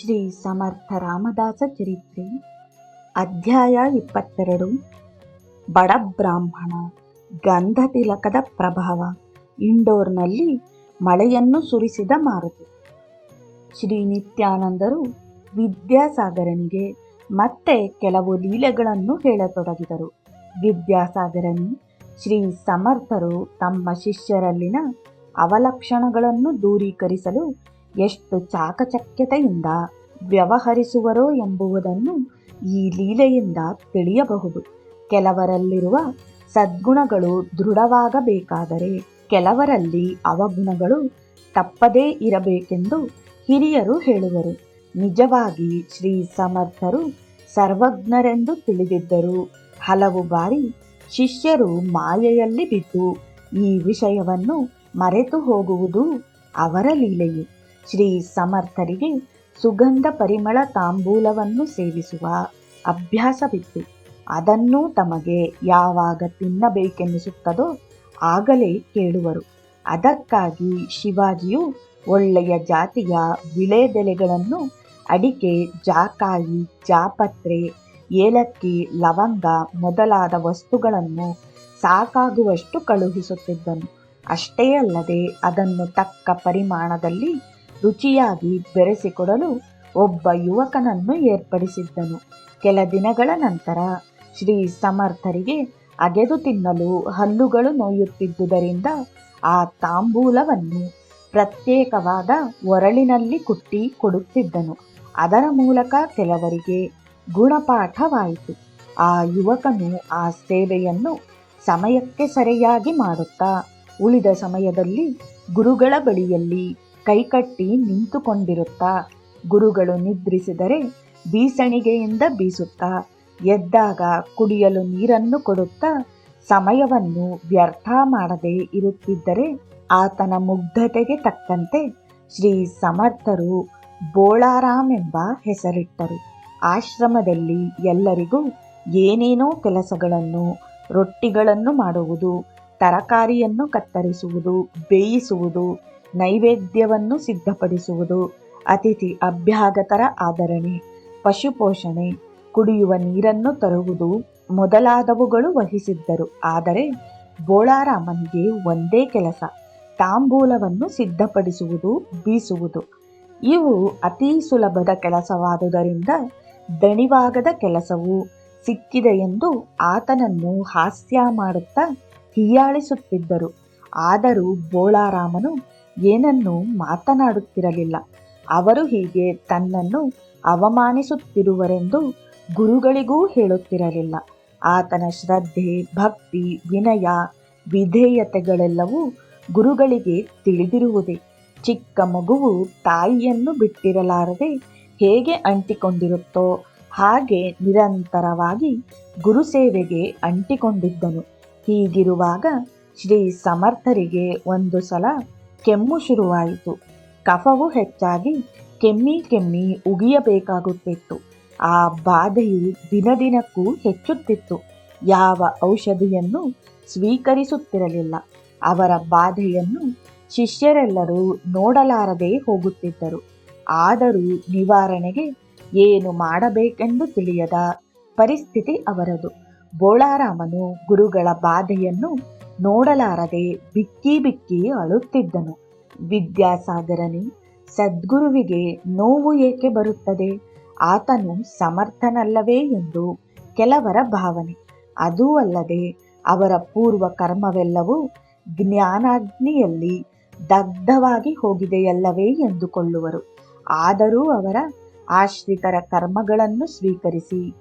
ಶ್ರೀ ಸಮರ್ಥ ರಾಮದಾಸ ಚರಿತ್ರೆ, ಅಧ್ಯಾಯ ಇಪ್ಪತ್ತೆರಡು. ಬಡ ಬ್ರಾಹ್ಮಣ, ಗಂಧ ತಿಲಕದ ಪ್ರಭಾವ, ಇಂಡೋರ್ನಲ್ಲಿ ಮಳೆಯನ್ನು ಸುರಿಸಿದ ಮಾರುತಿ. ಶ್ರೀ ನಿತ್ಯಾನಂದರು ವಿದ್ಯಾಸಾಗರನಿಗೆ ಮತ್ತೆ ಕೆಲವು ಲೀಲೆಗಳನ್ನು ಹೇಳತೊಡಗಿದರು. ವಿದ್ಯಾಸಾಗರನು ಶ್ರೀ ಸಮರ್ಥರು ತಮ್ಮ ಶಿಷ್ಯರಲ್ಲಿನ ಅವಲಕ್ಷಣಗಳನ್ನು ದೂರೀಕರಿಸಲು ಎಷ್ಟು ಚಾಕಚಕ್ಯತೆಯಿಂದ ವ್ಯವಹರಿಸುವರೋ ಎಂಬುವುದನ್ನು ಈ ಲೀಲೆಯಿಂದ ತಿಳಿಯಬಹುದು. ಕೆಲವರಲ್ಲಿರುವ ಸದ್ಗುಣಗಳು ದೃಢವಾಗಬೇಕಾದರೆ ಕೆಲವರಲ್ಲಿ ಅವಗುಣಗಳು ತಪ್ಪದೇ ಇರಬೇಕೆಂದು ಹಿರಿಯರು ಹೇಳುವರು. ನಿಜವಾಗಿ ಶ್ರೀ ಸಮರ್ಥರು ಸರ್ವಜ್ಞರೆಂದು ತಿಳಿದಿದ್ದರು ಹಲವು ಬಾರಿ ಶಿಷ್ಯರು ಮಾಯೆಯಲ್ಲಿ ಬಿದ್ದು ಈ ವಿಷಯವನ್ನು ಮರೆತು ಹೋಗುವುದು ಅವರ ಲೀಲೆಯು. ಶ್ರೀ ಸಮರ್ಥರಿಗೆ ಸುಗಂಧ ಪರಿಮಳ ತಾಂಬೂಲವನ್ನು ಸೇವಿಸುವ ಅಭ್ಯಾಸವಿತ್ತು ಅದನ್ನು ತಮಗೆ ಯಾವಾಗ ತಿನ್ನಬೇಕೆನ್ನಿಸುತ್ತದೋ ಆಗಲೇ ಕೇಳುವರು. ಅದಕ್ಕಾಗಿ ಶಿವಾಜಿಯು ಒಳ್ಳೆಯ ಜಾತಿಯ ವಿಳೆದೆಲೆಗಳನ್ನು ಅಡಿಕೆ, ಜಾಕಾಯಿ, ಜಾಪತ್ರೆ, ಏಲಕ್ಕಿ, ಲವಂಗ ಮೊದಲಾದ ವಸ್ತುಗಳನ್ನು ಸಾಕಾಗುವಷ್ಟು ಕಳುಹಿಸುತ್ತಿದ್ದನು. ಅಷ್ಟೇ ಅಲ್ಲದೆ ಅದನ್ನು ತಕ್ಕ ಪರಿಮಾಣದಲ್ಲಿ ರುಚಿಯಾಗಿ ಬೆರೆಸಿಕೊಡಲು ಒಬ್ಬ ಯುವಕನನ್ನು ಏರ್ಪಡಿಸಿದ್ದನು. ಕೆಲ ದಿನಗಳ ನಂತರ ಶ್ರೀ ಸಮರ್ಥರಿಗೆ ಅಗೆದು ತಿನ್ನಲು ಹಲ್ಲುಗಳು ನೋಯುತ್ತಿದ್ದುದರಿಂದ ಆ ತಾಂಬೂಲವನ್ನು ಪ್ರತ್ಯೇಕವಾದ ಒರಳಿನಲ್ಲಿ ಕುಟ್ಟಿ ಕೊಡುತ್ತಿದ್ದನು. ಅದರ ಮೂಲಕ ಕೆಲವರಿಗೆ ಗುಣಪಾಠವಾಯಿತು. ಆ ಯುವಕನು ಆ ಸೇವೆಯನ್ನು ಸಮಯಕ್ಕೆ ಸರಿಯಾಗಿ ಮಾಡುತ್ತಾ, ಉಳಿದ ಸಮಯದಲ್ಲಿ ಗುರುಗಳ ಬಳಿಯಲ್ಲಿ ಕೈಕಟ್ಟಿ ನಿಂತುಕೊಂಡಿರುತ್ತಾ. ಗುರುಗಳು ನಿದ್ರಿಸಿದರೆ ಬೀಸಣಿಗೆಯಿಂದ ಬೀಸುತ್ತಾ. ಎದ್ದಾಗ ಕುಡಿಯಲು ನೀರನ್ನು ಕೊಡುತ್ತಾ ಸಮಯವನ್ನು ವ್ಯರ್ಥ ಮಾಡದೆ ಇರುತ್ತಿದ್ದರೆ ಆತನ ಮುಗ್ಧತೆಗೆ ತಕ್ಕಂತೆ ಶ್ರೀ ಸಮರ್ಥರು ಬೋಳಾರಾಮ್ ಎಂಬ ಹೆಸರಿಟ್ಟರು. ಆಶ್ರಮದಲ್ಲಿ ಎಲ್ಲರಿಗೂ ಏನೇನೋ ಕೆಲಸಗಳನ್ನು, ರೊಟ್ಟಿಗಳನ್ನು ಮಾಡುವುದು, ತರಕಾರಿಯನ್ನು ಕತ್ತರಿಸುವುದು, ಬೇಯಿಸುವುದು ನೈವೇದ್ಯವನ್ನು ಸಿದ್ಧಪಡಿಸುವುದು. ಅತಿಥಿ ಅಭ್ಯಾಗತರ ಆದರಣೆ. ಪಶುಪೋಷಣೆ. ಕುಡಿಯುವ ನೀರನ್ನು ತರುವುದು ಮೊದಲಾದವುಗಳು ವಹಿಸಿದ್ದರು. ಆದರೆ ಬೋಳಾರಾಮನಿಗೆ ಒಂದೇ ಕೆಲಸ. ತಾಂಬೂಲವನ್ನು ಸಿದ್ಧಪಡಿಸುವುದು, ಬೀಸುವುದು. ಇವು ಅತೀ ಸುಲಭದ ಕೆಲಸವಾದುದರಿಂದ ದಣಿವಾಗದ ಕೆಲಸವು ಸಿಕ್ಕಿದೆ ಎಂದು ಆತನನ್ನು ಹಾಸ್ಯ ಮಾಡುತ್ತಾ ಹೀಯಾಳಿಸುತ್ತಿದ್ದರು. ಆದರೂ ಬೋಳಾರಾಮನು ಏನನ್ನೂ ಮಾತನಾಡುತ್ತಿರಲಿಲ್ಲ. ಅವರು ಹೀಗೆ ತನ್ನನ್ನು ಅವಮಾನಿಸುತ್ತಿರುವರೆಂದು ಗುರುಗಳಿಗೂ ಹೇಳುತ್ತಿರಲಿಲ್ಲ. ಆತನ ಶ್ರದ್ಧೆ, ಭಕ್ತಿ, ವಿನಯ, ವಿಧೇಯತೆಗಳೆಲ್ಲವೂ ಗುರುಗಳಿಗೆ ತಿಳಿದಿರುವುದೇ. ಚಿಕ್ಕ ಮಗುವು ತಾಯಿಯನ್ನು ಬಿಟ್ಟಿರಲಾರದೆ ಹೇಗೆ ಅಂಟಿಕೊಂಡಿರುತ್ತೋ ಹಾಗೆ ನಿರಂತರವಾಗಿ ಗುರುಸೇವೆಗೆ ಅಂಟಿಕೊಂಡಿದ್ದನು. ಹೀಗಿರುವಾಗ ಶ್ರೀ ಸಮರ್ಥರಿಗೆ ಒಂದು ಸಲ ಕೆಮ್ಮು ಶುರುವಾಯಿತು ಕಫವು ಹೆಚ್ಚಾಗಿ ಕೆಮ್ಮಿ ಕೆಮ್ಮಿ ಉಗಿಯಬೇಕಾಗುತ್ತಿತ್ತು ಆ ಬಾಧೆಯು ದಿನದಿನಕ್ಕೂ ಹೆಚ್ಚುತ್ತಿತ್ತು ಯಾವ ಔಷಧಿಯನ್ನು ಸ್ವೀಕರಿಸುತ್ತಿರಲಿಲ್ಲ ಅವರ ಬಾಧೆಯನ್ನು ಶಿಷ್ಯರೆಲ್ಲರೂ ನೋಡಲಾರದೆ ಹೋಗುತ್ತಿದ್ದರು ಆದರೂ ನಿವಾರಣೆಗೆ ಏನು ಮಾಡಬೇಕೆಂದು ತಿಳಿಯದ ಪರಿಸ್ಥಿತಿ ಅವರದು. ಬೋಳಾರಾಮನು ಗುರುಗಳ ಬಾಧೆಯನ್ನು ನೋಡಲಾರದೆ ಬಿಕ್ಕಿ ಬಿಕ್ಕಿ ಅಳುತ್ತಿದ್ದನು. ವಿದ್ಯಾಸಾಗರನೇ, ಸದ್ಗುರುವಿಗೆ ನೋವು ಏಕೆ ಬರುತ್ತದೆ? ಆತನು ಸಮರ್ಥನಲ್ಲವೇ ಎಂದು ಕೆಲವರ ಭಾವನೆ. ಅದೂ ಅಲ್ಲದೆ ಅವರ ಪೂರ್ವ ಕರ್ಮವೆಲ್ಲವೂ ಜ್ಞಾನಾಗ್ನಿಯಲ್ಲಿ ದಗ್ಧವಾಗಿ ಹೋಗಿದೆಯಲ್ಲವೇ ಎಂದುಕೊಳ್ಳುವರು. ಆದರೂ ಅವರ ಆಶ್ರಿತರ ಕರ್ಮಗಳನ್ನು ಸ್ವೀಕರಿಸಿ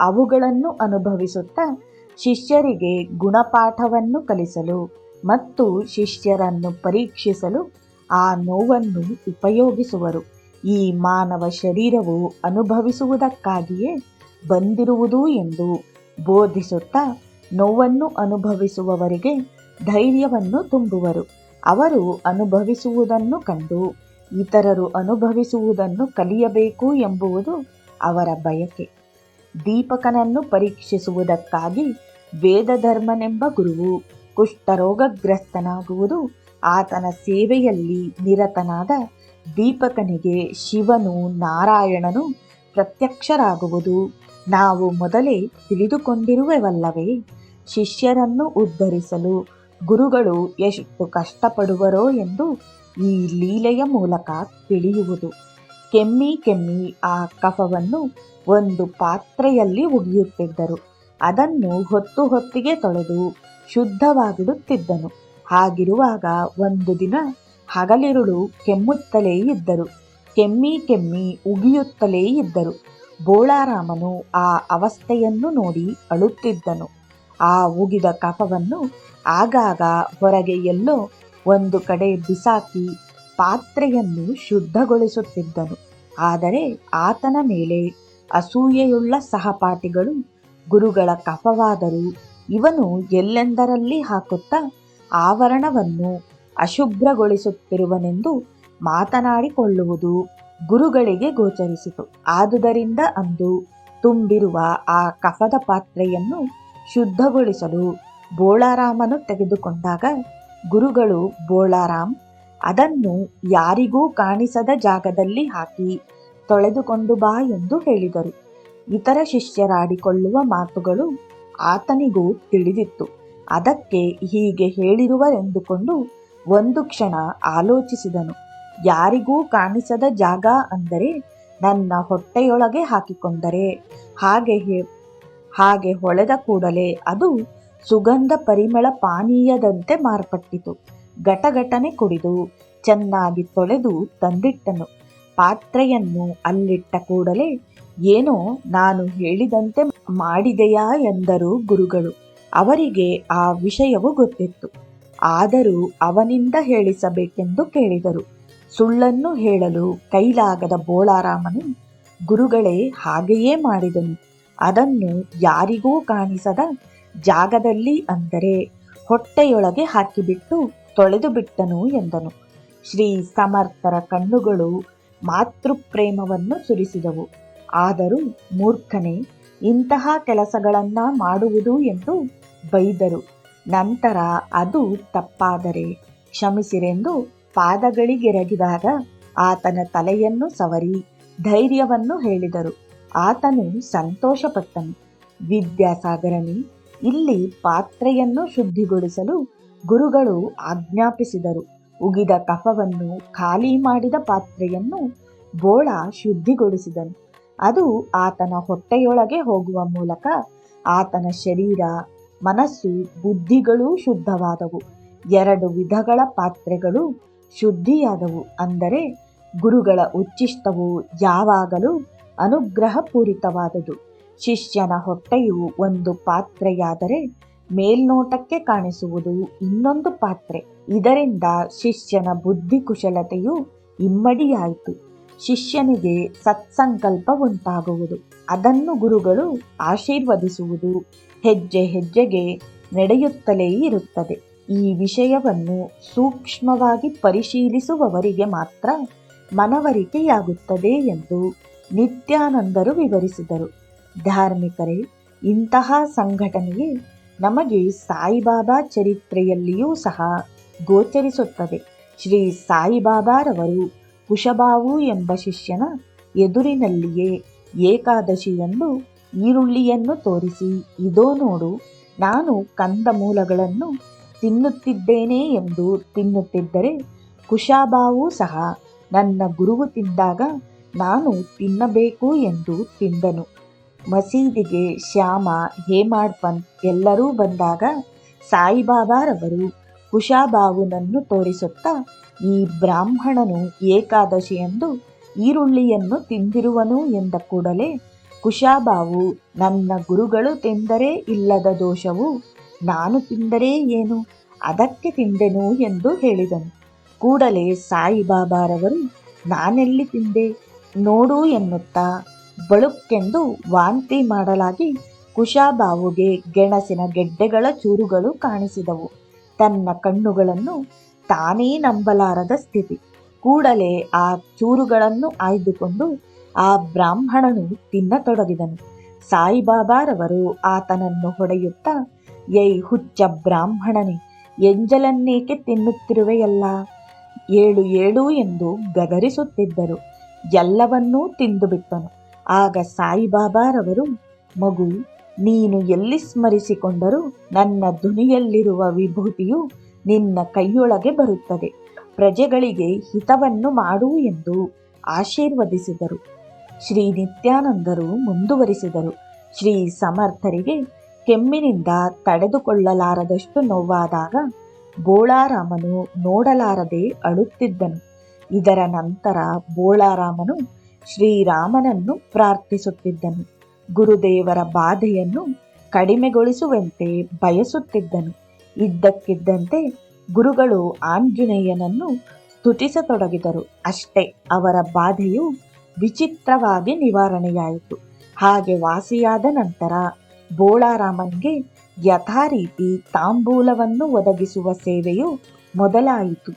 ಅವುಗಳನ್ನು ಅನುಭವಿಸುತ್ತಾ ಶಿಷ್ಯರಿಗೆ ಗುಣಪಾಠವನ್ನು ಕಲಿಸಲು ಮತ್ತು ಶಿಷ್ಯರನ್ನು ಪರೀಕ್ಷಿಸಲು ಆ ನೋವನ್ನು ಉಪಯೋಗಿಸುವರು. ಈ ಮಾನವ ಶರೀರವು ಅನುಭವಿಸುವುದಕ್ಕಾಗಿಯೇ ಬಂದಿರುವುದು ಎಂದು ಬೋಧಿಸುತ್ತಾ ನೋವನ್ನು ಅನುಭವಿಸುವವರಿಗೆ ಧೈರ್ಯವನ್ನು ತುಂಬುವರು. ಅವರು ಅನುಭವಿಸುವುದನ್ನು ಕಂಡು ಇತರರು ಅನುಭವಿಸುವುದನ್ನು ಕಲಿಯಬೇಕು ಎಂಬುವುದು ಅವರ ಬಯಕೆ. ದೀಪಕನನ್ನು ಪರೀಕ್ಷಿಸುವುದಕ್ಕಾಗಿ ವೇದಧರ್ಮನೆಂಬ ಗುರುವು ಕುಷ್ಠರೋಗಗ್ರಸ್ತನಾಗುವುದು ಆತನ ಸೇವೆಯಲ್ಲಿ ನಿರತನಾದ ದೀಪಕನಿಗೆ ಶಿವನು ನಾರಾಯಣನು ಪ್ರತ್ಯಕ್ಷರಾಗುವುದು. ನಾವು ಮೊದಲೇ ತಿಳಿದುಕೊಂಡಿರುವೆವಲ್ಲವೇ, ಶಿಷ್ಯರನ್ನು ಉದ್ಧರಿಸಲು ಗುರುಗಳು ಎಷ್ಟು ಕಷ್ಟಪಡುವರೋ ಎಂದು ಈ ಲೀಲೆಯ ಮೂಲಕ ತಿಳಿಯುವುದು. ಕೆಮ್ಮಿ ಕೆಮ್ಮಿ ಆ ಕಫವನ್ನು ಒಂದು ಪಾತ್ರೆಯಲ್ಲಿ ಒಗೆಯುತ್ತಿದ್ದರು ಅದನ್ನು ಹೊತ್ತು ಹೊತ್ತಿಗೆ ತೊಳೆದು ಶುದ್ಧವಾಗಿಡುತ್ತಿದ್ದನು. ಹಾಗಿರುವಾಗ ಒಂದು ದಿನ ಹಗಲಿರುಳು ಕೆಮ್ಮುತ್ತಲೇ ಇದ್ದರು. ಕೆಮ್ಮಿ ಕೆಮ್ಮಿ ಉಗಿಯುತ್ತಲೇ ಇದ್ದರು. ಬೋಳಾರಾಮನು ಆ ಅವಸ್ಥೆಯನ್ನು ನೋಡಿ ಅಳುತ್ತಿದ್ದನು. ಆ ಉಗಿದ ಕಫವನ್ನು ಆಗಾಗ ಹೊರಗೆ ಎಲ್ಲೋ ಒಂದು ಕಡೆ ಬಿಸಾಕಿ ಪಾತ್ರೆಯನ್ನು ಶುದ್ಧಗೊಳಿಸುತ್ತಿದ್ದನು. ಆದರೆ ಆತನ ಮೇಲೆ ಅಸೂಯೆಯುಳ್ಳ ಸಹಪಾಠಿಗಳು ಗುರುಗಳ ಕಫವಾದರೂ ಇವನು ಎಲ್ಲೆಂದರಲ್ಲಿ ಹಾಕುತ್ತಾ ಆವರಣವನ್ನು ಅಶುಭ್ರಗೊಳಿಸುತ್ತಿರುವನೆಂದು ಮಾತನಾಡಿಕೊಳ್ಳುವುದು ಗುರುಗಳಿಗೆ ಗೋಚರಿಸಿತು. ಆದುದರಿಂದ ಅಂದು ತುಂಬಿರುವ ಆ ಕಫದ ಪಾತ್ರೆಯನ್ನು ಶುದ್ಧಗೊಳಿಸಲು ಬೋಳಾರಾಮನು ತೆಗೆದುಕೊಂಡಾಗ ಗುರುಗಳು ಬೋಳಾರಾಮ್, ಅದನ್ನು ಯಾರಿಗೂ ಕಾಣಿಸದ ಜಾಗದಲ್ಲಿ ಹಾಕಿ ತೊಳೆದುಕೊಂಡು ಬಾ ಎಂದು ಹೇಳಿದರು. ಇತರ ಶಿಷ್ಯರಾಡಿಕೊಳ್ಳುವ ಮಾತುಗಳು ಆತನಿಗೂ ತಿಳಿದಿತ್ತು. ಅದಕ್ಕೆ ಹೀಗೆ ಹೇಳಿರುವರೆಂದುಕೊಂಡು ಒಂದು ಕ್ಷಣ ಆಲೋಚಿಸಿದನು. ಯಾರಿಗೂ ಕಾಣಿಸದ ಜಾಗ ಅಂದರೆ ನನ್ನ ಹೊಟ್ಟೆಯೊಳಗೆ ಹಾಕಿಕೊಂಡರೆ ಹಾಗೆ ಹಾಗೆ ಹೊಳೆದ ಕೂಡಲೇ ಅದು ಸುಗಂಧ ಪರಿಮಳ ಪಾನೀಯದಂತೆ ಮಾರ್ಪಟ್ಟಿತು. ಘಟಘಟನೆ ಕುಡಿದು ಚೆನ್ನಾಗಿ ತೊಳೆದು ತಂದಿಟ್ಟನು. ಪಾತ್ರೆಯನ್ನು ಅಲ್ಲಿಟ್ಟ ಕೂಡಲೇ ಏನೋ ನಾನು ಹೇಳಿದಂತೆ ಮಾಡಿದೆಯಾ ಎಂದರು ಗುರುಗಳು. ಅವರಿಗೆ ಆ ವಿಷಯವು ಗೊತ್ತಿತ್ತು. ಆದರೂ ಅವನಿಂದ ಹೇಳಿಸಬೇಕೆಂದು ಕೇಳಿದರು. ಸುಳ್ಳನ್ನು ಹೇಳಲು ಕೈಲಾಗದ ಬೋಳಾರಾಮನು ಗುರುಗಳೇ ಹಾಗೆಯೇ ಮಾಡಿದನು. ಅದನ್ನು ಯಾರಿಗೂ ಕಾಣಿಸದ ಜಾಗದಲ್ಲಿ ಅಂದರೆ ಹೊಟ್ಟೆಯೊಳಗೆ ಹಾಕಿಬಿಟ್ಟು ತೊಳೆದು ಬಿಟ್ಟನು ಎಂದನು. ಶ್ರೀ ಸಮರ್ಥರ ಕಣ್ಣುಗಳು ಮಾತೃಪ್ರೇಮವನ್ನು ಸುರಿಸಿದವು. ಆದರೂ ಮೂರ್ಖನೇ, ಇಂತಹ ಕೆಲಸಗಳನ್ನು ಮಾಡುವುದು ಎಂದು ಬೈದರು. ನಂತರ ಅದು ತಪ್ಪಾದರೆ ಕ್ಷಮಿಸಿರೆಂದು ಪಾದಗಳಿಗೆರಗಿದಾಗ ಆತನ ತಲೆಯನ್ನು ಸವರಿ ಧೈರ್ಯವನ್ನು ಹೇಳಿದರು. ಆತನು ಸಂತೋಷಪಟ್ಟನು. ವಿದ್ಯಾಸಾಗರನಿ, ಇಲ್ಲಿ ಪಾತ್ರೆಯನ್ನು ಶುದ್ಧಿಗೊಳಿಸಲು ಗುರುಗಳು ಆಜ್ಞಾಪಿಸಿದರು. ಉಗಿದ ಕಫವನ್ನು ಖಾಲಿ ಮಾಡಿದ ಪಾತ್ರೆಯನ್ನು ಬೋಳ ಶುದ್ಧಿಗೊಳಿಸಿದನು. ಅದು ಆತನ ಹೊಟ್ಟೆಯೊಳಗೆ ಹೋಗುವ ಮೂಲಕ ಆತನ ಶರೀರ, ಮನಸ್ಸು, ಬುದ್ಧಿಗಳೂ ಶುದ್ಧವಾದವು. ಎರಡು ವಿಧಗಳ ಪಾತ್ರೆಗಳು ಶುದ್ಧಿಯಾದವು ಅಂದರೆ ಗುರುಗಳ ಉಚ್ಚಿಷ್ಟವು ಯಾವಾಗಲೂ ಅನುಗ್ರಹಪೂರಿತವಾದುದು. ಶಿಷ್ಯನ ಹೊಟ್ಟೆಯು ಒಂದು ಪಾತ್ರೆಯಾದರೆ ಮೇಲ್ನೋಟಕ್ಕೆ ಕಾಣಿಸುವುದು ಇನ್ನೊಂದು ಪಾತ್ರೆ. ಇದರಿಂದ ಶಿಷ್ಯನ ಬುದ್ಧಿ ಕುಶಲತೆಯು ಇಮ್ಮಡಿಯಾಯಿತು. ಶಿಷ್ಯನಿಗೆ ಸತ್ಸಂಕಲ್ಪ ಉಂಟಾಗುವುದು ಅದನ್ನು ಗುರುಗಳು ಆಶೀರ್ವದಿಸುವುದು ಹೆಜ್ಜೆ ಹೆಜ್ಜೆಗೆ ನಡೆಯುತ್ತಲೇ ಇರುತ್ತದೆ. ಈ ವಿಷಯವನ್ನು ಸೂಕ್ಷ್ಮವಾಗಿ ಪರಿಶೀಲಿಸುವವರಿಗೆ ಮಾತ್ರ ಮನವರಿಕೆಯಾಗುತ್ತದೆ ಎಂದು ನಿತ್ಯಾನಂದರು ವಿವರಿಸಿದರು. ಧಾರ್ಮಿಕರೇ, ಇಂತಹ ಸಂಘಟನೆಯೇ ನಮಗೆ ಸಾಯಿಬಾಬಾ ಚರಿತ್ರೆಯಲ್ಲಿಯೂ ಸಹ ಗೋಚರಿಸುತ್ತದೆ. ಶ್ರೀ ಸಾಯಿಬಾಬಾರವರು ಕುಶಬಾವು ಎಂಬ ಶಿಷ್ಯನ ಎದುರಿನಲ್ಲಿಯೇ ಏಕಾದಶಿಯಂದು ಈರುಳ್ಳಿಯನ್ನು ತೋರಿಸಿ, ಇದೋ ನೋಡು, ನಾನು ಕಂದಮೂಲಗಳನ್ನು ತಿನ್ನುತ್ತಿದ್ದೇನೆ ಎಂದು ತಿನ್ನುತ್ತಿದ್ದರೆ ಕುಶಾಬಾವು ಸಹ ನನ್ನ ಗುರುವು ತಿಂದಾಗ ನಾನು ತಿನ್ನಬೇಕು ಎಂದು ತಿಂದನು. ಮಸೀದಿಗೆ ಶ್ಯಾಮ ಹೇಮಾಡ್ ಪಂತ್ ಎಲ್ಲರೂ ಬಂದಾಗ ಸಾಯಿಬಾಬಾರವರು ಕುಶಾಬಾವುನನ್ನು ತೋರಿಸುತ್ತಾ ಈ ಬ್ರಾಹ್ಮಣನು ಏಕಾದಶಿಯೆಂದು ಈರುಳ್ಳಿಯನ್ನು ತಿಂದಿರುವನು ಎಂದ ಕೂಡಲೇ ಕುಶಾಬಾವು ನನ್ನ ಗುರುಗಳು ತಿಂದರೆ ಇಲ್ಲದ ದೋಷವು ನಾನು ತಿಂದರೆ ಏನು? ಅದಕ್ಕೆ ತಿಂದೆನು ಎಂದು ಹೇಳಿದನು. ಕೂಡಲೇ ಸಾಯಿಬಾಬಾರವರು, ನಾನೆಲ್ಲಿ ತಿಂದೆ? ನೋಡು ಎನ್ನುತ್ತಾ ಬಳುಕೆಂದು ವಾಂತಿ ಮಾಡಲಾಗಿ ಕುಶಾಬಾವುಗೆ ಗೆಣಸಿನ ಗೆಡ್ಡೆಗಳ ಚೂರುಗಳು ಕಾಣಿಸಿದವು. ತನ್ನ ಕಣ್ಣುಗಳನ್ನು ತಾನೇ ನಂಬಲಾರದ ಸ್ಥಿತಿ. ಕೂಡಲೇ ಆ ಚೂರುಗಳನ್ನು ಆಯ್ದುಕೊಂಡು ಆ ಬ್ರಾಹ್ಮಣನು ತಿನ್ನತೊಡಗಿದನು. ಸಾಯಿಬಾಬಾರವರು ಆತನನ್ನು ಹೊಡೆಯುತ್ತಾ ಯೈ ಹುಚ್ಚ ಬ್ರಾಹ್ಮಣನೇ, ಎಂಜಲನ್ನೇಕೆ ತಿನ್ನುತ್ತಿರುವೆಯಲ್ಲ? ಏಳು ಏಳು ಎಂದು ಗದರಿಸುತ್ತಿದ್ದರು. ಎಲ್ಲವನ್ನೂ ತಿಂದುಬಿಟ್ಟನು. ಆಗ ಸಾಯಿಬಾಬಾರವರು, ಮಗು ನೀನು ಎಲ್ಲಿ ಸ್ಮರಿಸಿಕೊಂಡರೂ ನನ್ನ ಧ್ವನಿಯಲ್ಲಿರುವ ವಿಭೂತಿಯು ನಿನ್ನ ಕೈಯೊಳಗೆ ಬರುತ್ತದೆ. ಪ್ರಜೆಗಳಿಗೆ ಹಿತವನ್ನು ಮಾಡು ಎಂದು ಆಶೀರ್ವದಿಸಿದರು. ಶ್ರೀ ನಿತ್ಯಾನಂದರು ಮುಂದುವರಿಸಿದರು. ಶ್ರೀ ಸಮರ್ಥರಿಗೆ ಕೆಮ್ಮಿನಿಂದ ತಡೆದುಕೊಳ್ಳಲಾರದಷ್ಟು ನೋವಾದಾಗ ಬೋಳಾರಾಮನು ನೋಡಲಾರದೆ ಅಳುತ್ತಿದ್ದನು. ಇದರ ನಂತರ ಬೋಳಾರಾಮನು ಶ್ರೀರಾಮನನ್ನು ಪ್ರಾರ್ಥಿಸುತ್ತಿದ್ದನು. ಗುರುದೇವರ ಬಾಧೆಯನ್ನು ಕಡಿಮೆಗೊಳಿಸುವಂತೆ ಬಯಸುತ್ತಿದ್ದನು. ಇದ್ದಕ್ಕಿದ್ದಂತೆ ಗುರುಗಳು ಆಂಜನೇಯನನ್ನು ಸ್ತುತಿಸತೊಡಗಿದರು. ಅಷ್ಟೇ, ಅವರ ಬಾಧೆಯು ವಿಚಿತ್ರವಾಗಿ ನಿವಾರಣೆಯಾಯಿತು. ಹಾಗೆ ವಾಸಿಯಾದ ನಂತರ ಬೋಳಾರಾಮನ್ಗೆ ಯಥಾರೀತಿ ತಾಂಬೂಲವನ್ನು ಒದಗಿಸುವ ಸೇವೆಯು ಮೊದಲಾಯಿತು.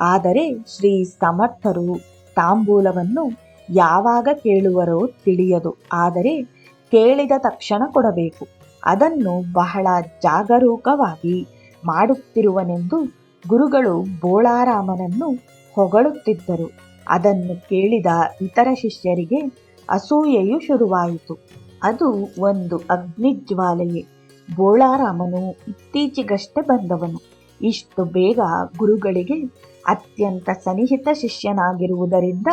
ಆದರೆ ಶ್ರೀ ಸಮರ್ಥರು ತಾಂಬೂಲವನ್ನು ಯಾವಾಗ ಕೇಳುವರೋ ತಿಳಿಯದು. ಆದರೆ ಕೇಳಿದ ತಕ್ಷಣ ಕೊಡಬೇಕು. ಅದನ್ನು ಬಹಳ ಜಾಗರೂಕವಾಗಿ ಮಾಡುತ್ತಿರುವನೆಂದು ಗುರುಗಳು ಬೋಳಾರಾಮನನ್ನು ಹೊಗಳುತ್ತಿದ್ದರು. ಅದನ್ನು ಕೇಳಿದ ಇತರ ಶಿಷ್ಯರಿಗೆ ಅಸೂಯೆಯು ಶುರುವಾಯಿತು. ಅದು ಒಂದು ಅಗ್ನಿಜ್ವಾಲೆಯೇ. ಬೋಳಾರಾಮನು ಇತ್ತೀಚೆಗಷ್ಟೇ ಬಂದವನು. ಇಷ್ಟು ಬೇಗ ಗುರುಗಳಿಗೆ ಅತ್ಯಂತ ಸನ್ನಿಹಿತ ಶಿಷ್ಯನಾಗಿರುವುದರಿಂದ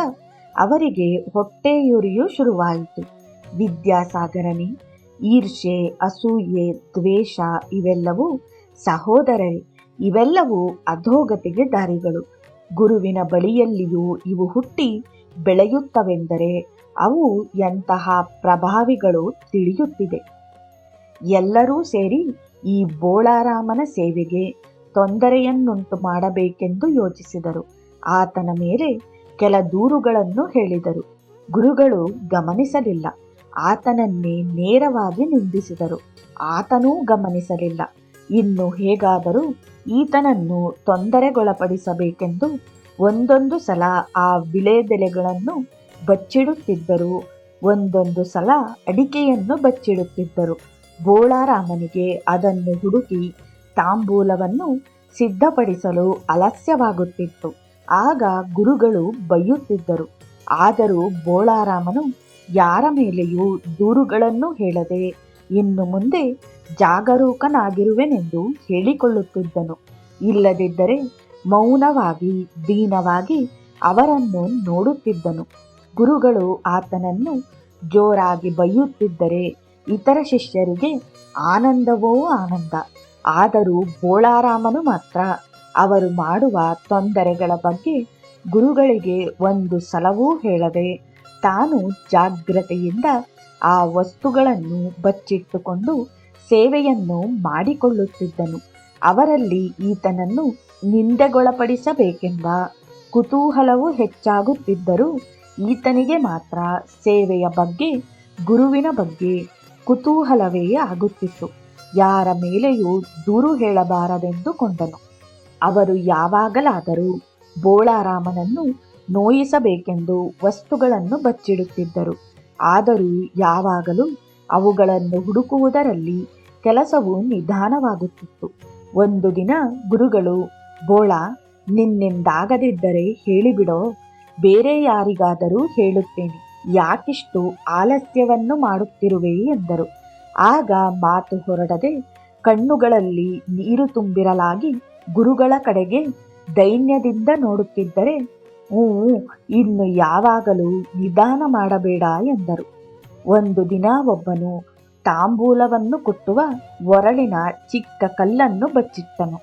ಅವರಿಗೆ ಹೊಟ್ಟೆಯುರಿಯು ಶುರುವಾಯಿತು. ವಿದ್ಯಾಸಾಗರನೇ ಈರ್ಷೆ ಅಸೂಯೆ, ದ್ವೇಷ ಇವೆಲ್ಲವೂ ಸಹೋದರರೇ, ಇವೆಲ್ಲವೂ ಅಧೋಗತಿಗೆ ದಾರಿಗಳು. ಗುರುವಿನ ಬಳಿಯಲ್ಲಿಯೂ ಇವು ಹುಟ್ಟಿ ಬೆಳೆಯುತ್ತವೆಂದರೆ ಅವು ಎಂತಹ ಪ್ರಭಾವಿಗಳು ತಿಳಿಯುತ್ತಿದೆ. ಎಲ್ಲರೂ ಸೇರಿ ಈ ಬೋಳಾರಾಮನ ಸೇವೆಗೆ ತೊಂದರೆಯನ್ನುಂಟು ಮಾಡಬೇಕೆಂದು ಯೋಚಿಸಿದರು. ಆತನ ಮೇಲೆ ಕೆಲ ದೂರುಗಳನ್ನು ಹೇಳಿದರು. ಗುರುಗಳು ಗಮನಿಸಲಿಲ್ಲ. ಆತನನ್ನೇ ನೇರವಾಗಿ ನಿಂದಿಸಿದರು. ಆತನೂ ಗಮನಿಸಲಿಲ್ಲ. ಇನ್ನು ಹೇಗಾದರೂ ಈತನನ್ನು ತೊಂದರೆಗೊಳಪಡಿಸಬೇಕೆಂದು ಒಂದೊಂದು ಸಲ ಆ ವಿಳೆದೆಲೆಗಳನ್ನು ಬಚ್ಚಿಡುತ್ತಿದ್ದರು. ಒಂದೊಂದು ಸಲ ಅಡಿಕೆಯನ್ನು ಬಚ್ಚಿಡುತ್ತಿದ್ದರು. ಬೋಳಾರಾಮನಿಗೆ ಅದನ್ನು ಹುಡುಕಿ ತಾಂಬೂಲವನ್ನು ಸಿದ್ಧಪಡಿಸಲು ಅಲಸ್ಯವಾಗುತ್ತಿತ್ತು. ಆಗ ಗುರುಗಳು ಬೈಯುತ್ತಿದ್ದರು. ಆದರೂ ಬೋಳಾರಾಮನು ಯಾರ ಮೇಲೆಯೂ ದೂರುಗಳನ್ನು ಹೇಳದೆ ಇನ್ನು ಮುಂದೆ ಜಾಗರೂಕನಾಗಿರುವೆನೆಂದು ಹೇಳಿಕೊಳ್ಳುತ್ತಿದ್ದನು. ಇಲ್ಲದಿದ್ದರೆ ಮೌನವಾಗಿ, ದೀನವಾಗಿ ಅವರನ್ನು ನೋಡುತ್ತಿದ್ದನು. ಗುರುಗಳು ಆತನನ್ನು ಜೋರಾಗಿ ಬೈಯುತ್ತಿದ್ದರೆ ಇತರ ಶಿಷ್ಯರಿಗೆ ಆನಂದವೋ ಆನಂದ. ಆದರೂ ಬೋಳಾರಾಮನು ಮಾತ್ರ ಅವರು ಮಾಡುವ ತೊಂದರೆಗಳ ಬಗ್ಗೆ ಗುರುಗಳಿಗೆ ಒಂದು ಸಲವೂ ಹೇಳದೆ ತಾನು ಜಾಗ್ರತೆಯಿಂದ ಆ ವಸ್ತುಗಳನ್ನು ಬಚ್ಚಿಟ್ಟುಕೊಂಡು ಸೇವೆಯನ್ನು ಮಾಡಿಕೊಳ್ಳುತ್ತಿದ್ದನು. ಅವರಲ್ಲಿ ಈತನನ್ನು ನಿಂದೆಗೊಳಪಡಿಸಬೇಕೆಂಬ ಕುತೂಹಲವು ಹೆಚ್ಚಾಗುತ್ತಿದ್ದರೂ ಈತನಿಗೆ ಮಾತ್ರ ಸೇವೆಯ ಬಗ್ಗೆ, ಗುರುವಿನ ಬಗ್ಗೆ ಕುತೂಹಲವೇ ಆಗುತ್ತಿತ್ತು. ಯಾರ ಮೇಲೆಯೂ ದೂರು ಹೇಳಬಾರದೆಂದುಕೊಂಡನು ಅವರು ಯಾವಾಗಲಾದರೂ ಬೋಳಾರಾಮನನ್ನು ನೋಯಿಸಬೇಕೆಂದು ವಸ್ತುಗಳನ್ನು ಬಚ್ಚಿಡುತ್ತಿದ್ದರು. ಆದರೂ ಯಾವಾಗಲೂ ಅವುಗಳನ್ನು ಹುಡುಕುವುದರಲ್ಲಿ ಕೆಲಸವು ನಿಧಾನವಾಗುತ್ತಿತ್ತು. ಒಂದು ದಿನ ಗುರುಗಳು, ಬೋಳ, ನಿನ್ನಿಂದಾಗದಿದ್ದರೆ ಹೇಳಿಬಿಡೋ, ಬೇರೆ ಯಾರಿಗಾದರೂ ಹೇಳುತ್ತೇನೆ, ಯಾಕಿಷ್ಟು ಆಲಸ್ಯವನ್ನು ಮಾಡುತ್ತಿರುವೆ? ಎಂದರು. ಆಗ ಮಾತು ಹೊರಡದೆ ಕಣ್ಣುಗಳಲ್ಲಿ ನೀರು ತುಂಬಿರಲಾಗಿ ಗುರುಗಳ ಕಡೆಗೆ ದೈನ್ಯದಿಂದ ನೋಡುತ್ತಿದ್ದರೆ ಹ್ಞೂ ಇನ್ನು ಯಾವಾಗಲೂ ನಿಧಾನ ಮಾಡಬೇಡ ಎಂದರು. ಒಂದು ದಿನ ಒಬ್ಬನು ತಾಂಬೂಲವನ್ನು ಕುಟ್ಟುವ ಒರಳಿನ ಚಿಕ್ಕ ಕಲ್ಲನ್ನು ಬಚ್ಚಿಟ್ಟನು.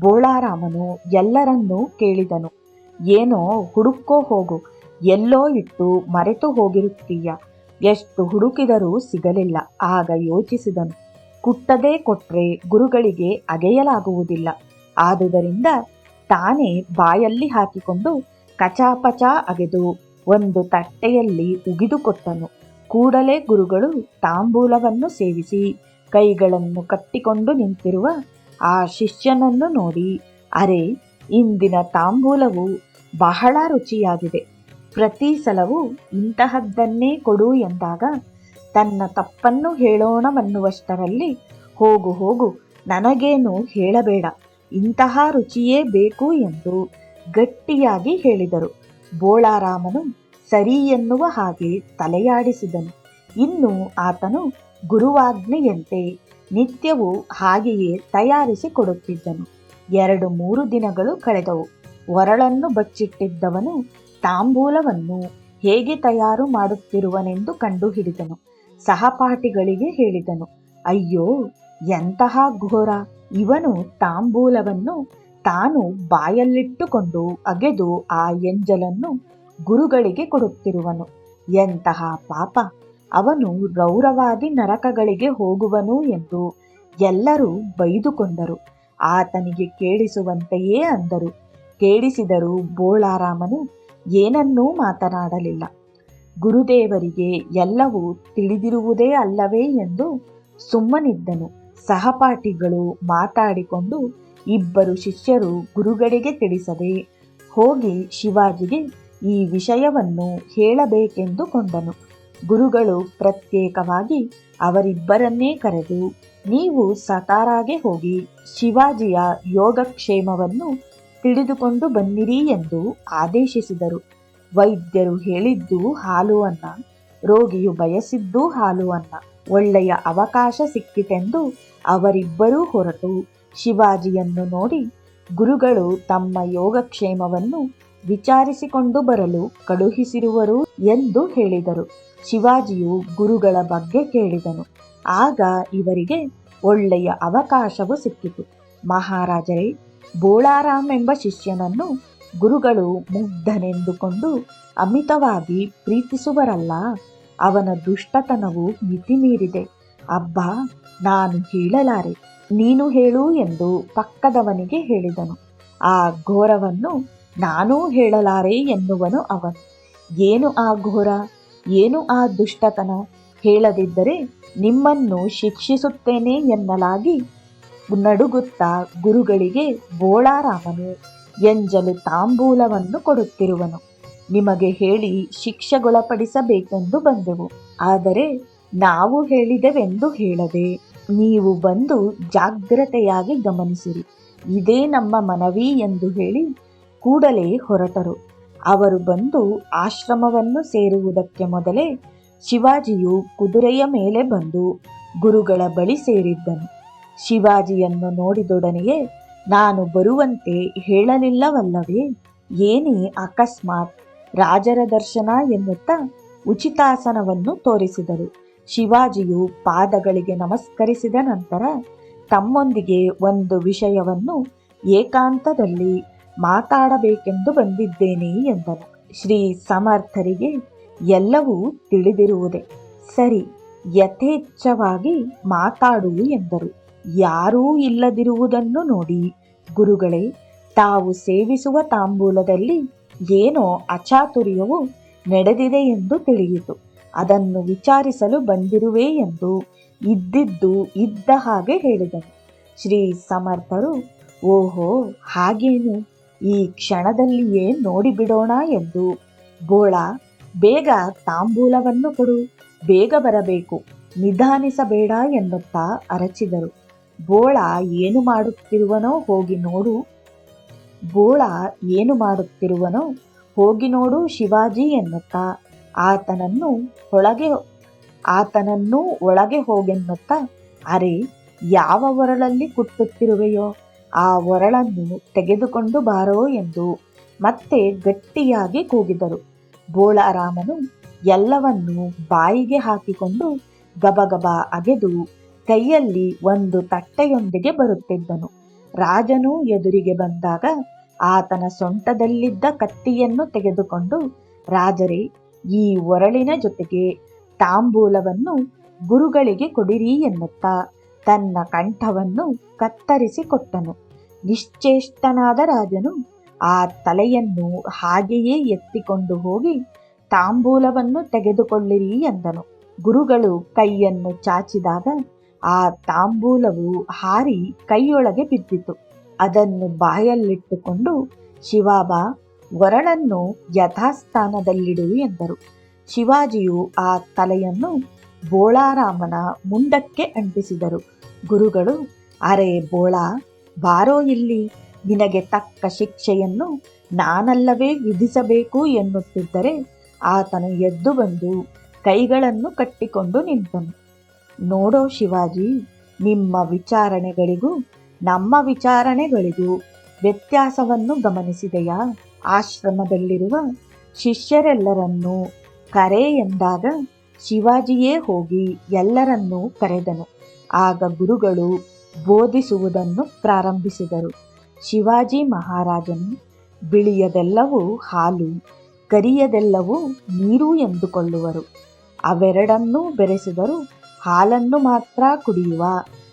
ಬೋಳಾರಾಮನು ಎಲ್ಲರನ್ನೂ ಕೇಳಿದನು. ಏನೋ, ಹುಡುಕೋ ಹೋಗು, ಎಲ್ಲೋ ಇಟ್ಟು ಮರೆತು ಹೋಗಿರುತ್ತೀಯ. ಎಷ್ಟು ಹುಡುಕಿದರೂ ಸಿಗಲಿಲ್ಲ. ಆಗ ಯೋಚಿಸಿದನು. ಕುಟ್ಟದೇ ಕೊಟ್ರೆ ಗುರುಗಳಿಗೆ ಅಗೆಯಲಾಗುವುದಿಲ್ಲ. ಆದುದರಿಂದ ತಾನೇ ಬಾಯಲ್ಲಿ ಹಾಕಿಕೊಂಡು ಕಚಾಪಚ ಅಗೆದು ಒಂದು ತಟ್ಟೆಯಲ್ಲಿ ಉಗಿದುಕೊಟ್ಟನು. ಕೂಡಲೇ ಗುರುಗಳು ತಾಂಬೂಲವನ್ನು ಸೇವಿಸಿ ಕೈಗಳನ್ನು ಕಟ್ಟಿಕೊಂಡು ನಿಂತಿರುವ ಆ ಶಿಷ್ಯನನ್ನು ನೋಡಿ, ಅರೆ, ಇಂದಿನ ತಾಂಬೂಲವು ಬಹಳ ರುಚಿಯಾಗಿದೆ. ಪ್ರತಿ ಸಲವೂ ಇಂತಹದ್ದನ್ನೇ ಕೊಡು ಎಂದಾಗ ತನ್ನ ತಪ್ಪನ್ನು ಹೇಳೋಣವನ್ನುವಷ್ಟರಲ್ಲಿ ಹೋಗು ಹೋಗು ನನಗೇನು ಹೇಳಬೇಡ, ಇಂತಹ ರುಚಿಯೇ ಬೇಕು ಎಂದು ಗಟ್ಟಿಯಾಗಿ ಹೇಳಿದರು. ಬೋಳಾರಾಮನು ಸರಿ ಎನ್ನುವ ಹಾಗೆ ತಲೆಯಾಡಿಸಿದನು. ಇನ್ನು ಆತನು ಗುರುವಾಜ್ಞೆಯಂತೆ ನಿತ್ಯವೂ ಹಾಗೆಯೇ ತಯಾರಿಸಿ ಕೊಡುತ್ತಿದ್ದನು ಎರಡು ಮೂರು ದಿನಗಳು ಕಳೆದವು. ಒರಳನ್ನು ಬಚ್ಚಿಟ್ಟಿದ್ದವನು ತಾಂಬೂಲವನ್ನು ಹೇಗೆ ತಯಾರು ಮಾಡುತ್ತಿರುವನೆಂದು ಕಂಡುಹಿಡಿದನು. ಸಹಪಾಠಿಗಳಿಗೆ ಹೇಳಿದನು, ಅಯ್ಯೋ, ಎಂತಹ ಘೋರ! ಇವನು ತಾಂಬೂಲವನ್ನು ತಾನು ಬಾಯಲ್ಲಿಟ್ಟುಕೊಂಡು ಅಗೆದು ಆ ಎಂಜಲನ್ನು ಗುರುಗಳಿಗೆ ಕೊಡುತ್ತಿರುವನು. ಎಂತಹ ಪಾಪ. ಅವನು ರೌರವಾದಿ ನರಕಗಳಿಗೆ ಹೋಗುವನು ಎಂದು ಎಲ್ಲರೂ ಬೈದುಕೊಂಡರು. ಆತನಿಗೆ ಕೇಳಿಸುವಂತೆಯೇ ಅಂದರು. ಕೇಳಿಸಿದರೂ ಬೋಳಾರಾಮನು ಏನನ್ನೂ ಮಾತನಾಡಲಿಲ್ಲ. ಗುರುದೇವರಿಗೆ ಎಲ್ಲವೂ ತಿಳಿದಿರುವುದೇ ಅಲ್ಲವೇ ಎಂದು ಸುಮ್ಮನಿದ್ದನು. ಸಹಪಾಠಿಗಳು ಮಾತಾಡಿಕೊಂಡು ಇಬ್ಬರು ಶಿಷ್ಯರು ಗುರುಗಳಿಗೆ ತಿಳಿಸದೆ ಹೋಗಿ ಶಿವಾಜಿಗೆ ಈ ವಿಷಯವನ್ನು ಹೇಳಬೇಕೆಂದು ಕೊಂಡನು ಗುರುಗಳು ಪ್ರತ್ಯೇಕವಾಗಿ ಅವರಿಬ್ಬರನ್ನೇ ಕರೆದು, ನೀವು ಸತಾರಾಗೆ ಹೋಗಿ ಶಿವಾಜಿಯ ಯೋಗಕ್ಷೇಮವನ್ನು ತಿಳಿದುಕೊಂಡು ಬನ್ನಿರಿ ಎಂದು ಆದೇಶಿಸಿದರು. ವೈದ್ಯರು ಹೇಳಿದ್ದು ಹಾಲು ಅನ್ನ, ರೋಗಿಯು ಬಯಸಿದ್ದು ಹಾಲು ಅನ್ನ, ಒಳ್ಳೆಯ ಅವಕಾಶ ಸಿಕ್ಕಿತೆಂದು ಅವರಿಬ್ಬರೂ ಹೊರಟು. ಶಿವಾಜಿಯನ್ನು ನೋಡಿ ಗುರುಗಳು ತಮ್ಮ ಯೋಗಕ್ಷೇಮವನ್ನು ವಿಚಾರಿಸಿಕೊಂಡು ಬರಲು ಕಳುಹಿಸಿರುವರು ಎಂದು ಹೇಳಿದರು. ಶಿವಾಜಿಯು ಗುರುಗಳ ಬಗ್ಗೆ ಕೇಳಿದನು. ಆಗ ಇವರಿಗೆ ಒಳ್ಳೆಯ ಅವಕಾಶವು ಸಿಕ್ಕಿತು. ಮಹಾರಾಜರೇ, ಬೋಳಾರಾಮ್ ಎಂಬ ಶಿಷ್ಯನನ್ನು ಗುರುಗಳು ಮುಗ್ಧನೆಂದುಕೊಂಡು ಅಮಿತವಾಗಿ ಪ್ರೀತಿಸುವರಲ್ಲ, ಅವನ ದುಷ್ಟತನವು ಮಿತಿಮೀರಿದೆ. ಅಬ್ಬಾ, ನಾನು ಹೇಳಲಾರೆ ನೀನು ಹೇಳು ಎಂದು ಪಕ್ಕದವನಿಗೆ ಹೇಳಿದನು. ಆ ಘೋರವನ್ನು ನಾನೂ ಹೇಳಲಾರೆ ಎನ್ನುವನು ಅವನು. ಏನು ಆ ಘೋರ? ಏನು ಆ ದುಷ್ಟತನ? ಹೇಳದಿದ್ದರೆ ನಿಮ್ಮನ್ನು ಶಿಕ್ಷಿಸುತ್ತೇನೆ ಎನ್ನಲಾಗಿ ನಡುಗುತ್ತಾ ಗುರುಗಳಿಗೆ ಬೋಳಾರಾಮನು, ಎಂಜಲು ತಾಂಬೂಲವನ್ನು ಕೊಡುತ್ತಿರುವನು. ನಿಮಗೆ ಹೇಳಿ ಶಿಕ್ಷೆಗೊಳಪಡಿಸಬೇಕೆಂದು ಬಂದೆವು. ಆದರೆ ನಾವು ಹೇಳಿದೆವೆಂದು ಹೇಳದೆ ನೀವು ಬಂದು ಜಾಗ್ರತೆಯಾಗಿ ಗಮನಿಸಿರಿ. ಇದೇ ನಮ್ಮ ಮನವಿ ಎಂದು ಹೇಳಿ ಕೂಡಲೇ ಹೊರಟರು. ಅವರು ಬಂದು ಆಶ್ರಮವನ್ನು ಸೇರುವುದಕ್ಕೆ ಮೊದಲೇ ಶಿವಾಜಿಯು ಕುದುರೆಯ ಮೇಲೆ ಬಂದು ಗುರುಗಳ ಬಳಿ ಸೇರಿದ್ದನು. ಶಿವಾಜಿಯನ್ನು ನೋಡಿದೊಡನೆಯೇ, ನಾನು ಬರುವಂತೆ ಹೇಳಲಿಲ್ಲವಲ್ಲವೇ, ಏನೇ ಅಕಸ್ಮಾತ್ ರಾಜರ ದರ್ಶನ ಎನ್ನುತ್ತಾ ಉಚಿತಾಸನವನ್ನು ತೋರಿಸಿದರು. ಶಿವಾಜಿಯು ಪಾದಗಳಿಗೆ ನಮಸ್ಕರಿಸಿದ ನಂತರ ತಮ್ಮೊಂದಿಗೆ ಒಂದು ವಿಷಯವನ್ನು ಏಕಾಂತದಲ್ಲಿ ಮಾತಾಡಬೇಕೆಂದು ಬಂದಿದ್ದೇನೆ ಎಂದನು. ಶ್ರೀ ಸಮರ್ಥರಿಗೆ ಎಲ್ಲವೂ ತಿಳಿದಿರುವುದೇ. ಸರಿ, ಯಥೇಚ್ಛವಾಗಿ ಮಾತಾಡು ಎಂದರು. ಯಾರೂ ಇಲ್ಲದಿರುವುದನ್ನು ನೋಡಿ ಗುರುಗಳೇ, ತಾವು ಸೇವಿಸುವ ತಾಂಬೂಲದಲ್ಲಿ ಏನೋ ಅಚಾತುರ್ಯವು ನಡೆದಿದೆ ಎಂದು ತಿಳಿಯಿತು. ಅದನ್ನು ವಿಚಾರಿಸಲು ಬಂದಿರುವೆ ಎಂದು ಇದ್ದಿದ್ದು ಇದ್ದ ಹಾಗೆ ಹೇಳಿದರು. ಶ್ರೀ ಸಮರ್ಥರು, ಓಹೋ, ಹಾಗೇನು? ಈ ಕ್ಷಣದಲ್ಲಿಯೇ ನೋಡಿಬಿಡೋಣ ಎಂದು. ಬೋಳ, ಬೇಗ ತಾಂಬೂಲವನ್ನು ಕೊಡು, ಬೇಗ ಬರಬೇಕು, ನಿಧಾನಿಸಬೇಡ ಎನ್ನುತ್ತಾ ಅರಚಿದರು. ಬೋಳ, ಏನು ಮಾಡುತ್ತಿರುವನೋ ಹೋಗಿ ನೋಡು. ಬೋಳ, ಏನು ಮಾಡುತ್ತಿರುವನೋ ಹೋಗಿ ನೋಡು ಶಿವಾಜಿ ಎನ್ನುತ್ತಾ ಆತನನ್ನು ಒಳಗೆ ಆತನನ್ನು ಒಳಗೆ ಹೋಗೆನ್ನುತ್ತಾ ಅರೆ, ಯಾವ ಒರಳಲ್ಲಿ ಕುಟ್ಟುತ್ತಿರುವೆಯೋ ಆ ಒರಳನ್ನು ತೆಗೆದುಕೊಂಡು ಬಾರೋ ಎಂದು ಮತ್ತೆ ಗಟ್ಟಿಯಾಗಿ ಕೂಗಿದರು. ಬೋಳಾರಾಮನು ಎಲ್ಲವನ್ನೂ ಬಾಯಿಗೆ ಹಾಕಿಕೊಂಡು ಗಬಗಬ ಅಗೆದು ಕೈಯಲ್ಲಿ ಒಂದು ತಟ್ಟೆಯೊಂದಿಗೆ ಬರುತ್ತಿದ್ದನು. ರಾಜನು ಎದುರಿಗೆ ಬಂದಾಗ ಆತನ ಸೊಂಟದಲ್ಲಿದ್ದ ಕತ್ತಿಯನ್ನು ತೆಗೆದುಕೊಂಡು, ರಾಜರೇ ಈ ಒರಳಿನ ಜೊತೆಗೆ ತಾಂಬೂಲವನ್ನು ಗುರುಗಳಿಗೆ ಕೊಡಿರಿ ಎನ್ನುತ್ತಾ. ತನ್ನ ಕಂಠವನ್ನು ಕತ್ತರಿಸಿ ಕೊಟ್ಟನು ನಿಶ್ಚೇಷ್ಟನಾದ ರಾಜನು ಆ ತಲೆಯನ್ನು ಹಾಗೆಯೇ ಎತ್ತಿಕೊಂಡು ಹೋಗಿ ತಾಂಬೂಲವನ್ನು ತೆಗೆದುಕೊಳ್ಳಿರಿ ಎಂದನು. ಗುರುಗಳು ಕೈಯನ್ನು ಚಾಚಿದಾಗ ಆ ತಾಂಬೂಲವು ಹಾರಿ ಕೈಯೊಳಗೆ ಬಿದ್ದಿತು. ಅದನ್ನು ಬಾಯಲ್ಲಿಟ್ಟುಕೊಂಡು ಶಿವಾಬಾ ಒರಳನ್ನು ಯಥಾಸ್ಥಾನದಲ್ಲಿಡು ಎಂದರು. ಶಿವಾಜಿಯು ಆ ತಲೆಯನ್ನು ಬೋಳಾರಾಮನ ಮುಂಡಕ್ಕೆ ಅಂಟಿಸಿದರು. ಗುರುಗಳು, ಅರೆ ಬೋಳ, ಬಾರೋ ಇಲ್ಲಿ. ನಿನಗೆ ತಕ್ಕ ಶಿಕ್ಷೆಯನ್ನು ನಾನಲ್ಲವೇ ವಿಧಿಸಬೇಕು ಎನ್ನುತ್ತಿದ್ದರೆ ಆತನು ಎದ್ದು ಬಂದು ಕೈಗಳನ್ನು ಕಟ್ಟಿಕೊಂಡು ನಿಂತನು. ನೋಡೋ ಶಿವಾಜಿ, ನಿಮ್ಮ ವಿಚಾರಣೆಗಳಿಗೂ ನಮ್ಮ ವಿಚಾರಣೆಗಳಿಗೂ ವ್ಯತ್ಯಾಸವನ್ನು ಗಮನಿಸಿದೆಯಾ? ಆಶ್ರಮದಲ್ಲಿರುವ ಶಿಷ್ಯರೆಲ್ಲರನ್ನೂ ಕರೆ ಎಂದಾಗ ಶಿವಾಜಿಯೇ ಹೋಗಿ ಎಲ್ಲರನ್ನೂ ಕರೆದನು. ಆಗ ಗುರುಗಳು ಬೋಧಿಸುವುದನ್ನು ಪ್ರಾರಂಭಿಸಿದರು. ಶಿವಾಜಿ ಮಹಾರಾಜನು, ಬಿಳಿಯದೆಲ್ಲವೂ ಹಾಲು, ಕರಿಯದೆಲ್ಲವೂ ನೀರು ಎಂದುಕೊಳ್ಳುವರು. ಅವೆರಡನ್ನೂ ಬೆರೆಸಿದರು ಹಾಲನ್ನು ಮಾತ್ರ ಕುಡಿಯುವ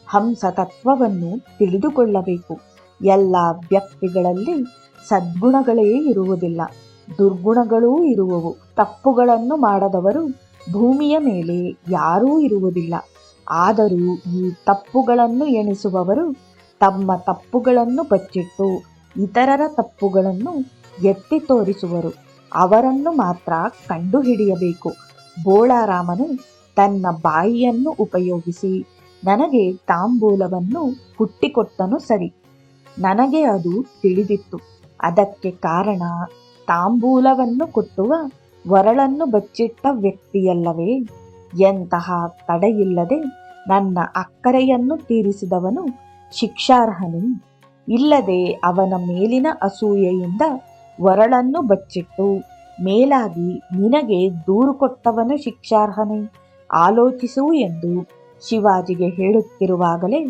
ಹಂಸತತ್ವವನ್ನು ತಿಳಿದುಕೊಳ್ಳಬೇಕು. ಎಲ್ಲ ವ್ಯಕ್ತಿಗಳಲ್ಲಿ ಸದ್ಗುಣಗಳೇ ಇರುವುದಿಲ್ಲ. ದುರ್ಗುಣಗಳೂ ಇರುವವು. ತಪ್ಪುಗಳನ್ನು ಮಾಡದವರು ಭೂಮಿಯ ಮೇಲೆ ಯಾರೂ ಇರುವುದಿಲ್ಲ. ಆದರೂ ಈ ತಪ್ಪುಗಳನ್ನು ಎಣಿಸುವವರು ತಮ್ಮ ತಪ್ಪುಗಳನ್ನು ಬಚ್ಚಿಟ್ಟು ಇತರರ ತಪ್ಪುಗಳನ್ನು ಎತ್ತಿ ತೋರಿಸುವರು. ಅವರನ್ನು ಮಾತ್ರ ಕಂಡುಹಿಡಿಯಬೇಕು. ಬೋಳಾರಾಮನು ತನ್ನ ಬಾಯಿಯನ್ನು ಉಪಯೋಗಿಸಿ ನನಗೆ ತಾಂಬೂಲವನ್ನು ಹುಟ್ಟಿಕೊಟ್ಟನು ಸರಿ. ನನಗೆ ಅದು ತಿಳಿದಿತ್ತು. ಅದಕ್ಕೆ ಕಾರಣ ತಾಂಬೂಲವನ್ನು ಕೊಟ್ಟುವ ವರಳನ್ನು ಬಚ್ಚಿಟ್ಟ ವ್ಯಕ್ತಿಯಲ್ಲವೇ? ಎಂತಹ ತಡೆಯಿಲ್ಲದೆ ನನ್ನ ಅಕ್ಕರೆಯನ್ನು ತೀರಿಸಿದವನು ಶಿಕ್ಷಾರ್ಹನು. ಇಲ್ಲದೆ ಅವನ ಮೇಲಿನ ಅಸೂಯೆಯಿಂದ ವರಳನ್ನು ಬಚ್ಚಿಟ್ಟು ಮೇಲಾಗಿ ನಿನಗೆ ದೂರು ಕೊಟ್ಟವನು ಶಿಕ್ಷಾರ್ಹನೇ? ಆಲೋಚಿಸು ಎಂದು ಶಿವಾಜಿಗೆ ಹೇಳುತ್ತಿರುವಾಗಲೇ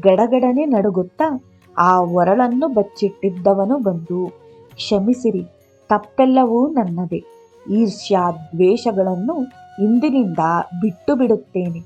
ಗಡಗಡನೆ ನಡುಗುತ್ತಾ ಆ ಒರಳನ್ನು ಬಚ್ಚಿಟ್ಟಿದ್ದವನು ಬಂದು, ಕ್ಷಮಿಸಿರಿ, ತಪ್ಪೆಲ್ಲವೂ ನನ್ನದೇ. ಈರ್ಷ್ಯಾ ದ್ವೇಷಗಳನ್ನು ಇಂದಿನಿಂದ ಬಿಟ್ಟು ಬಿಡುತ್ತೇನೆ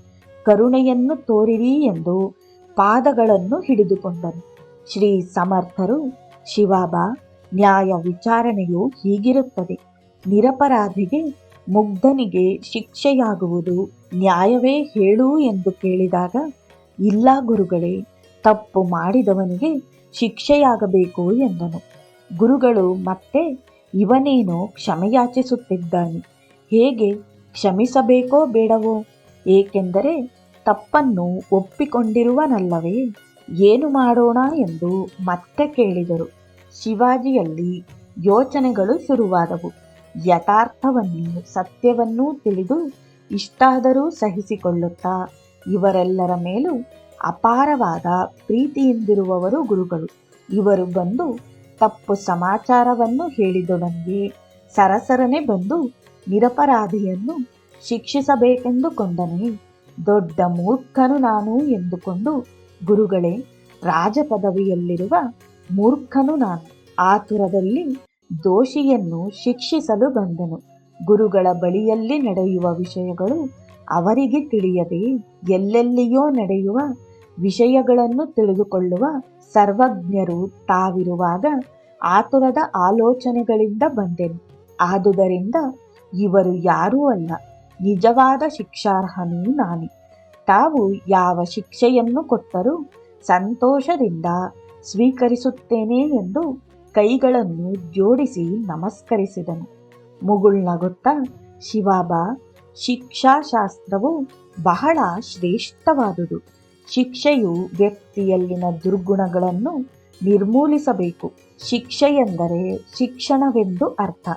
ಕರುಣೆಯನ್ನು ತೋರಿರಿ ಎಂದು ಪಾದಗಳನ್ನು ಹಿಡಿದುಕೊಂಡನು. ಶ್ರೀ ಸಮರ್ಥರು, ಶಿವಾಬಾ, ನ್ಯಾಯ ವಿಚಾರಣೆಯು ಹೀಗಿರುತ್ತದೆ. ನಿರಪರಾಧಿಗೆ ಮುಗ್ಧನಿಗೆ ಶಿಕ್ಷೆಯಾಗುವುದು ನ್ಯಾಯವೇ ಹೇಳು ಎಂದು ಕೇಳಿದಾಗ, ಇಲ್ಲ ಗುರುಗಳೇ ತಪ್ಪು ಮಾಡಿದವನಿಗೆ ಶಿಕ್ಷೆಯಾಗಬೇಕು ಎಂದನು. ಗುರುಗಳು ಮತ್ತೆ ಇವನೇನೋ ಕ್ಷಮೆಯಾಚಿಸುತ್ತಿದ್ದಾನೆ. ಹೇಗೆ ಕ್ಷಮಿಸಬೇಕೋ ಬೇಡವೋ? ಏಕೆಂದರೆ ತಪ್ಪನ್ನು ಒಪ್ಪಿಕೊಂಡಿರುವನಲ್ಲವೇ? ಏನು ಮಾಡೋಣ ಎಂದು ಮತ್ತೆ ಕೇಳಿದರು. ಶಿವಾಜಿಯಲ್ಲಿ ಯೋಚನೆಗಳು ಶುರುವಾದವು. ಯಥಾರ್ಥವನ್ನು ಸತ್ಯವನ್ನೂ ತಿಳಿದು ಇಷ್ಟಾದರೂ ಸಹಿಸಿಕೊಳ್ಳುತ್ತಾ ಇವರೆಲ್ಲರ ಮೇಲೂ ಅಪಾರವಾದ ಪ್ರೀತಿಯಿಂದಿರುವವರು ಗುರುಗಳು. ಇವರು ಬಂದು ತಪ್ಪು ಸಮಾಚಾರವನ್ನು ಹೇಳಿದೊಡನೆಯೇ ಸರಸರನೆ ಬಂದು ನಿರಪರಾಧಿಯನ್ನು ಶಿಕ್ಷಿಸಬೇಕೆಂದುಕೊಂಡನೇ. ದೊಡ್ಡ ಮೂರ್ಖನು ನಾನು ಎಂದುಕೊಂಡು ಗುರುಗಳೇ, ರಾಜಪದವಿಯಲ್ಲಿರುವ ಮೂರ್ಖನು ನಾನು. ಆತುರದಲ್ಲಿ ದೋಷಿಯನ್ನು ಶಿಕ್ಷಿಸಲು ಬಂದನು. ಗುರುಗಳ ಬಳಿಯಲ್ಲಿ ನಡೆಯುವ ವಿಷಯಗಳು ಅವರಿಗೆ ತಿಳಿಯದೆ ಎಲ್ಲೆಲ್ಲಿಯೋ ನಡೆಯುವ ವಿಷಯಗಳನ್ನು ತಿಳಿದುಕೊಳ್ಳುವ ಸರ್ವಜ್ಞರು ತಾವಿರುವಾಗ ಆತುರದ ಆಲೋಚನೆಗಳಿಂದ ಬಂದೆನು. ಆದುದರಿಂದ ಇವರು ಯಾರೂ ಅಲ್ಲ, ನಿಜವಾದ ಶಿಕ್ಷಾರ್ಹನೂ ನಾನೇ. ತಾವು ಯಾವ ಶಿಕ್ಷೆಯನ್ನು ಕೊಟ್ಟರೂ ಸಂತೋಷದಿಂದ ಸ್ವೀಕರಿಸುತ್ತೇನೆ ಎಂದು ಕೈಗಳನ್ನು ಜೋಡಿಸಿ ನಮಸ್ಕರಿಸಿದನು. ಮುಗುಳ್ನಗುತ್ತಾ ಶಿವಾಬ, ಶಿಕ್ಷಾಶಾಸ್ತ್ರವು ಬಹಳ ಶ್ರೇಷ್ಠವಾದುದು. ಶಿಕ್ಷೆಯು ವ್ಯಕ್ತಿಯಲ್ಲಿನ ದುರ್ಗುಣಗಳನ್ನು ನಿರ್ಮೂಲಿಸಬೇಕು. ಶಿಕ್ಷೆಯೆಂದರೆ ಶಿಕ್ಷಣವೆಂದು ಅರ್ಥ.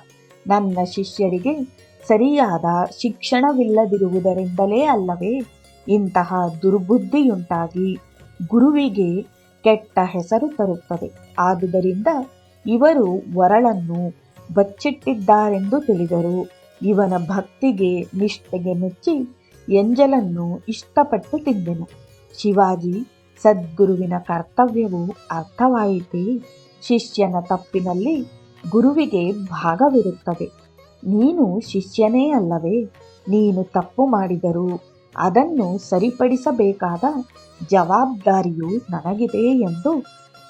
ನನ್ನ ಶಿಷ್ಯರಿಗೆ ಸರಿಯಾದ ಶಿಕ್ಷಣವಿಲ್ಲದಿರುವುದರಿಂದಲೇ ಅಲ್ಲವೇ, ಇಂತಹ ದುರ್ಬುದ್ಧಿಯುಂಟಾಗಿ ಗುರುವಿಗೆ ಕೆಟ್ಟ ಹೆಸರು ತರುತ್ತದೆ. ಆದುದರಿಂದ ಇವರು ವರಳನ್ನು ಬಚ್ಚಿಟ್ಟಿದ್ದಾರೆಂದು ತಿಳಿದರು. ಇವನ ಭಕ್ತಿಗೆ ನಿಷ್ಠೆಗೆ ಮೆಚ್ಚಿ, ಎಂಜಲನ್ನು ಇಷ್ಟಪಟ್ಟು ತಿಂದೆನು. ಶಿವಾಜಿ, ಸದ್ಗುರುವಿನ ಕರ್ತವ್ಯವು ಅರ್ಥವಾಯಿತೇ. ಶಿಷ್ಯನ ತಪ್ಪಿನಲ್ಲಿ ಗುರುವಿಗೆ ಭಾಗವಿರುತ್ತದೆ. ನೀನು ಶಿಷ್ಯನೇ ಅಲ್ಲವೇ? ನೀನು ತಪ್ಪು ಮಾಡಿದರೂ ಅದನ್ನು ಸರಿಪಡಿಸಬೇಕಾದ ಜವಾಬ್ದಾರಿಯು ನನಗಿದೆ ಎಂದು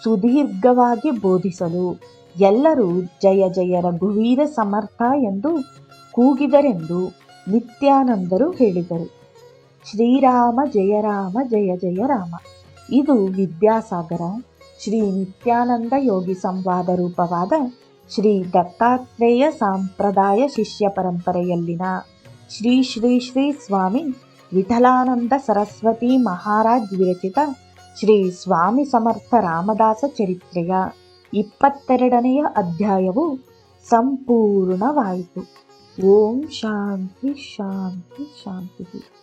ಸುದೀರ್ಘವಾಗಿ ಬೋಧಿಸಲು ಎಲ್ಲರೂ ಜಯ ಜಯ ರಘುವೀರ ಸಮರ್ಥ ಎಂದು ಕೂಗಿದರೆಂದು ನಿತ್ಯಾನಂದರು ಹೇಳಿದರು. ಶ್ರೀರಾಮ ಜಯ ರಾಮ ಜಯ ಜಯ ರಾಮ. ಇದು ವಿದ್ಯಾಸಾಗರ, ಶ್ರೀ ನಿತ್ಯಾನಂದ ಯೋಗಿ ಸಂವಾದ ರೂಪವಾದ ಶ್ರೀ ದತ್ತಾತ್ರೇಯ ಸಾಂಪ್ರದಾಯ ಶಿಷ್ಯ ಪರಂಪರೆಯಲ್ಲಿನ ಶ್ರೀ ಶ್ರೀ ಶ್ರೀ ಸ್ವಾಮಿ ವಿಠಲಾನಂದ ಸರಸ್ವತಿ ಮಹಾರಾಜ್ ವಿರಚಿತ ಶ್ರೀ ಸ್ವಾಮಿ ಸಮರ್ಥ ರಾಮದಾಸ ಚರಿತ್ರೆಯ ಇಪ್ಪತ್ತೆರಡನೆಯ ಅಧ್ಯಾಯವು ಸಂಪೂರ್ಣವಾಯಿತು. ಓಂ ಶಾಂತಿ ಶಾಂತಿ ಶಾಂತಿ